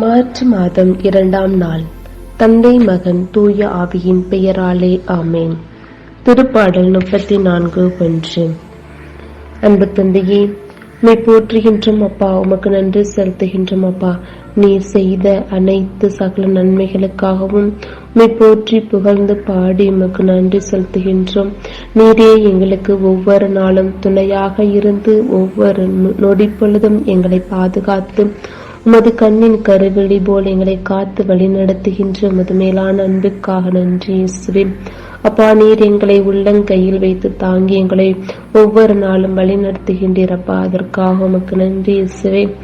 March மாதம் இரண்டாம் நாள். தந்தை மகன் தூய ஆவியின் பெயராலே ஆமேன். திருப்பாடல் முப்பத்தி நான்கு ஒன்று. அன்பு தந்தையே உம்மை போற்றுகின்றோம் அப்பா உமக்கு நன்றி செலுத்துகின்றோம் அப்பா. நீர் செய்த அனைத்து சகல நன்மைகளுக்காகவும் உம்மை போற்றி புகழ்ந்து பாடி உமக்கு நன்றி செலுத்துகின்றோம். நீரே எங்களுக்கு ஒவ்வொரு நாளும் துணையாக இருந்து ஒவ்வொரு நொ- நொடி பொழுதும் எங்களை பாதுகாத்து உமது கண்ணின் கருவிழி போல் எங்களை காத்து வழிநடத்துகின்ற உமது மேலான அன்புக்காக நன்றி இயேசுவே. அப்பா நீர் எங்களை உள்ளங்கையில் வைத்து தாங்கி எங்களை ஒவ்வொரு நாளும் வழிநடத்துகின்றீர் அப்பா. அதற்காக உமக்கு நன்றி இயேசுவே.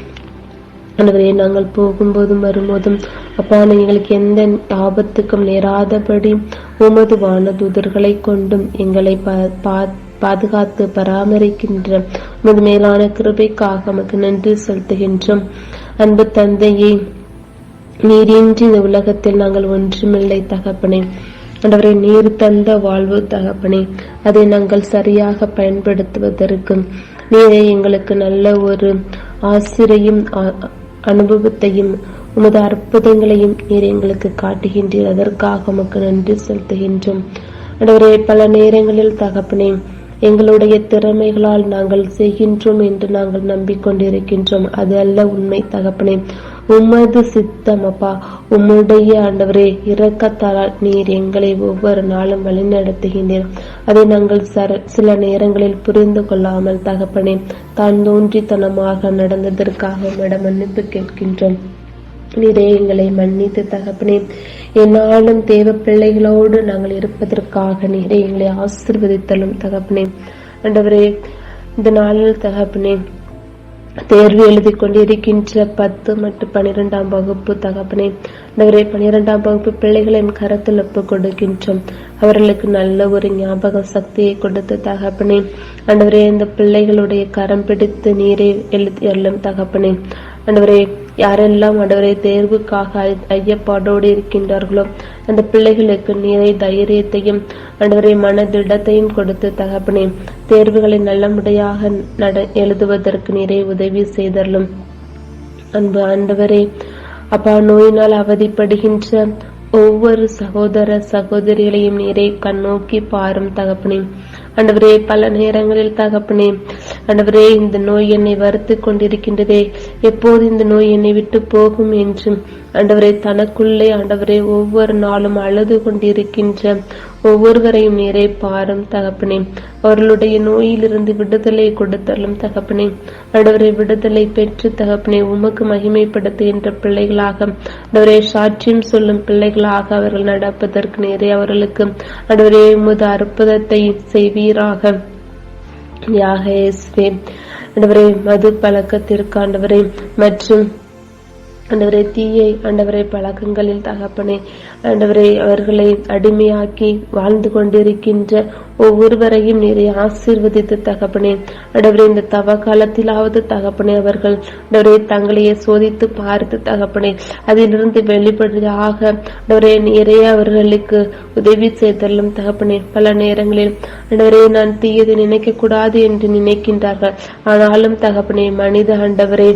ஆண்டவரே நாங்கள் போகும்போதும் வரும்போதும் அப்பா எங்களுக்கு எந்த ஆபத்துக்கும் நேராதபடி உமது வானதூதர்களை கொண்டும் எங்களை பா- பாதுகாத்து பராமரிக்கின்ற உமது மேலான கிருபைக்காக உமக்கு நன்றி செலுத்துகின்றோம். அன்பு தந்தையே நீரின்றி இந்த உலகத்தில் நாங்கள் ஒன்றுமில்லை தகப்பனே. அன்றவரை நீர் தந்த வாழ்வு தகப்பனே அதை நாங்கள் சரியாக பயன்படுத்துவதற்கு நீரே எங்களுக்கு நல்ல ஒரு ஆசிரியும் அனுபவத்தையும் உமது அற்புதங்களையும் நீர் எங்களுக்கு காட்டுகின்றீர். அதற்காக உமக்கு நன்றி செலுத்துகின்றோம். ஆண்டவரே பல நேரங்களில் தகப்பனே எங்களுடைய திறமைகளால் நாங்கள் செய்கின்றோம் என்று நாங்கள் நம்பிக்கொண்டிருக்கின்றோம். அது அல்ல உண்மை தகப்பனே. உமது சித்தம் அப்பா உம்முடைய ஆண்டவரே இரக்கத்தால் நீர் எங்களை ஒவ்வொரு நாளும் வழிநடத்துகின்றீர். அதை நாங்கள் சர- சில நேரங்களில் புரிந்து கொள்ளாமல் தகப்பனே தான் தோன்றித்தனமாக நடந்ததற்காக உம்மிடம் மன்னிப்பு கேட்கின்றோம். நீரே எங்களை மன்னித்து தகப்பனே என்னாலும் தேவ பிள்ளைகளோடு நாங்கள் இருப்பதற்காக நீரை எங்களை ஆசிர்வதித்தலும் தகப்பனே. ஆண்டவரே இந்த நாளில் தகப்பனே தேர்வு எழுதி கொண்டிருக்கின்ற பத்து மற்றும் பனிரெண்டாம் வகுப்பு தகப்பனே ஆண்டவரே பனிரெண்டாம் வகுப்பு பிள்ளைகளின் கரத்தில் ஒப்பு கொடுக்கின்றோம். அவர்களுக்கு நல்ல ஒரு ஞாபக சக்தியை கொடுத்து தகப்பனே ஆண்டவரே இந்த பிள்ளைகளுடைய கரம் பிடித்து நீரை எழுதி அருளும் தகப்பனே. ஆண்டவரே யாரெல்லாம் ஆண்டவரே தேர்வுக்காக ஐயப்பாடோடு இருக்கின்றார்களோ அந்த பிள்ளைகளுக்கு நீரை தைரியத்தையும் ஆண்டவரே மனதிடத்தையும் கொடுத்து தகப்பனே தேர்வுகளை நல்லபடியாக நட எழுதுவதற்கு நீரை உதவி செய்தரலும் அன்பு ஆண்டவரே அப்பா நோயினால் அவதிப்படுகின்ற ஒவ்வொரு சகோதர சகோதரிகளையும் நீரை கண்ணோக்கி பாரும் தகப்பனே. ஆண்டவரே பல நேரங்களில் தகப்பனே ஆண்டவரே இந்த நோய் என்னை வருத்து கொண்டிருக்கின்றதே. எப்போது இந்த நோய் என்னை விட்டு போகும் என்றும் ஆண்டவரே தனக்குள்ளே ஆண்டவரே ஒவ்வொரு நாளும் அழுது கொண்டிருக்கின்ற ஒவ்வொருவரையும் நீரை பாரும் தகப்பனே. அவர்களுடைய நோயிலிருந்து விடுதலை கொடுத்தலும் தகப்பனே. ஆண்டவரை விடுதலை பெற்று தகப்பனே உமக்கு மகிமைப்படுத்துகின்ற பிள்ளைகளாக ஆண்டவரே சாட்சியம் சொல்லும் பிள்ளைகளாக அவர்கள் நடப்பதற்கு நேரே அவர்களுக்கு ஆண்டவரே உமது அற்புதத்தை செய்வீராக. யாக ஆண்டவரே மது பழக்கத்திற்கு ஆண்டவரே மற்றும் ஆண்டவரே தீயை ஆண்டவரை பழக்கங்களில் தகப்பனே ஆண்டவரை அவர்களை அடிமையாக்கி வாழ்ந்து கொண்டிருக்கின்ற ஒவ்வொருவரையும் நீரை ஆசீர்வதித்து தகப்பனே. அடவரே இந்த தவ காலத்திலாவது தகப்பனே அவர்கள். அடவரே தங்களையே சோதித்து பார்த்து தகப்பனே அதிலிருந்து வெளிப்படையாக அடவரே நிறைய அவர்களுக்கு உதவி செய்தல்லும் தகப்பனே பல நேரங்களில். அடவரே நான் தீயதை நினைக்க கூடாது என்று நினைக்கின்றார்கள். ஆனாலும் தகப்பனே மனித ஆண்டவரே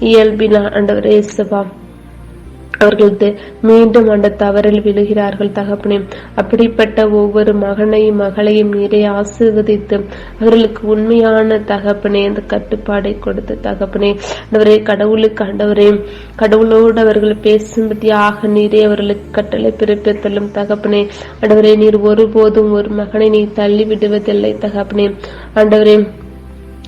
இயல்பின ஆண்டவரே சிவா அவர்கள் மீண்டும் அந்த தவறில் விழுகிறார்கள் தகப்பனே. அப்படிப்பட்ட ஒவ்வொரு மகனையும் மகளையும் நீரை ஆசீர்வதித்து அவர்களுக்கு உண்மையான தகப்பனே அந்த கட்டுப்பாடை கொடுத்து தகப்பனே. அவரே கடவுளுக்கு ஆண்டவரே கடவுளோடு அவர்கள் பேசும்படியாக நீரே அவர்களுக்கு கட்டளை பிறப்பித்தலும் தகப்பனே. ஆண்டவரே நீர் ஒருபோதும் ஒரு மகனை நீ தள்ளி விடுவதில்லை தகப்பனே. ஆண்டவரே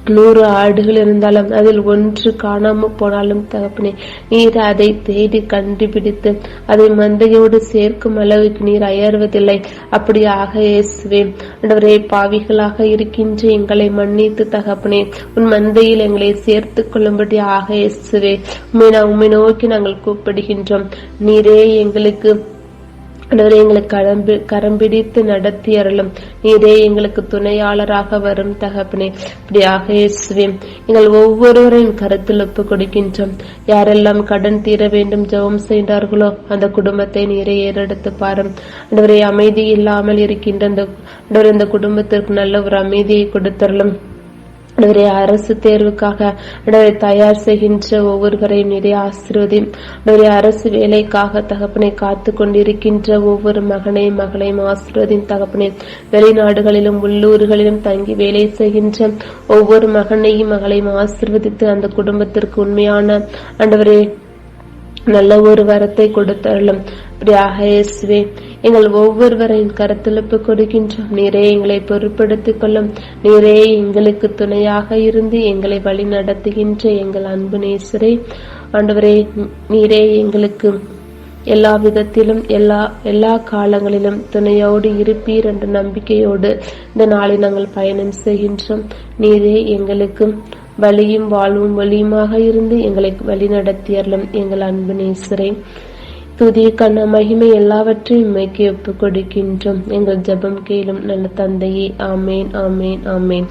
நூறு ஆடுகள் இருந்தாலும் அதில் ஒன்று காணாம போனாலும் தகப்பனே நீர் அதை தேடி கண்டுபிடித்து அதை மந்தையோடு சேர்க்கும் அளவுக்கு நீர் அயர்வதில்லை. அப்படியாக இயேசுவே ஆண்டவரே பாவிகளாக இருக்கின்ற எங்களை மன்னித்து தகப்பனே உன் மந்தையில் எங்களை சேர்த்துக் கொள்ளும்படி ஆக இயேசுவே. உண்மை நான் உம்மை நோக்கி நாங்கள் கூப்பிடுகின்றோம். நீரே எங்களுக்கு ஆண்டவரே எங்களுக்கு கரம்பி கரம்பிடித்து நடத்தி அருளும் நீரே எங்களுக்கு துணையாளராக வரும் தகப்பனே. இப்படியாக இயேசுவே எங்கள் ஒவ்வொருவரையும் கருத்தில் ஒப்பு கொடுக்கின்றோம் யாரெல்லாம் கடன் தீர வேண்டும் ஜெபம் செய்தார்களோ அந்த குடும்பத்தை நீரை ஏறெடுத்து பாரும். ஆண்டவரே அமைதி இல்லாமல் இருக்கின்ற அந்த இந்த குடும்பத்திற்கு நல்ல ஒரு அமைதியை கொடுத்தருளும். ஆண்டவரே அரசு தேர்வுக்காக ஆண்டவரை தயார் செய்கின்ற ஒவ்வொருவரையும் நிறைய ஆசீர்வதி ஆண்டவரே அரசு வேலைக்காக தகப்பனை காத்து கொண்டிருக்கின்ற ஒவ்வொரு மகனையும் மகளையும் ஆசீர்வதியும் தகப்பனை வெளிநாடுகளிலும் உள்ளூர்களிலும் தங்கி வேலை செய்கின்ற ஒவ்வொரு மகனையும் மகளையும் ஆசிர்வதித்து அந்த குடும்பத்திற்கு உண்மையான ஆண்டவரே நல்ல ஒரு வரத்தை கொடுத்தருளும். அப்படியாக இயேசுவே எங்கள் ஒவ்வொருவரின் கருத்துழுப்பு கொடுக்கின்றோம். நீரே எங்களை பொருட்படுத்திக் கொள்ளும். நீரே எங்களுக்கு துணையாக இருந்து எங்களை வழி நடத்துகின்ற எங்கள் அன்பு நேசரே. ஆண்டவரே நீரே எங்களுக்கு எல்லா விதத்திலும் எல்லா எல்லா காலங்களிலும் துணையோடு இருப்பீர் என்ற நம்பிக்கையோடு இந்த நாளை நாங்கள் பயணம் செய்கின்றோம். நீரே எங்களுக்கு வழியும் வாழ்வும் வழியுமாக இருந்து எங்களை வழி நடத்தியறலும் எங்கள் அன்பு நேசரை. துதிய கண்ண மகிமை எல்லாவற்றையும் இமைக்கு ஒப்புக் கொடுக்கின்றோம். எங்கள் ஜெபம் கேளும் நல்ல தந்தையே. ஆமேன் ஆமேன் ஆமேன்.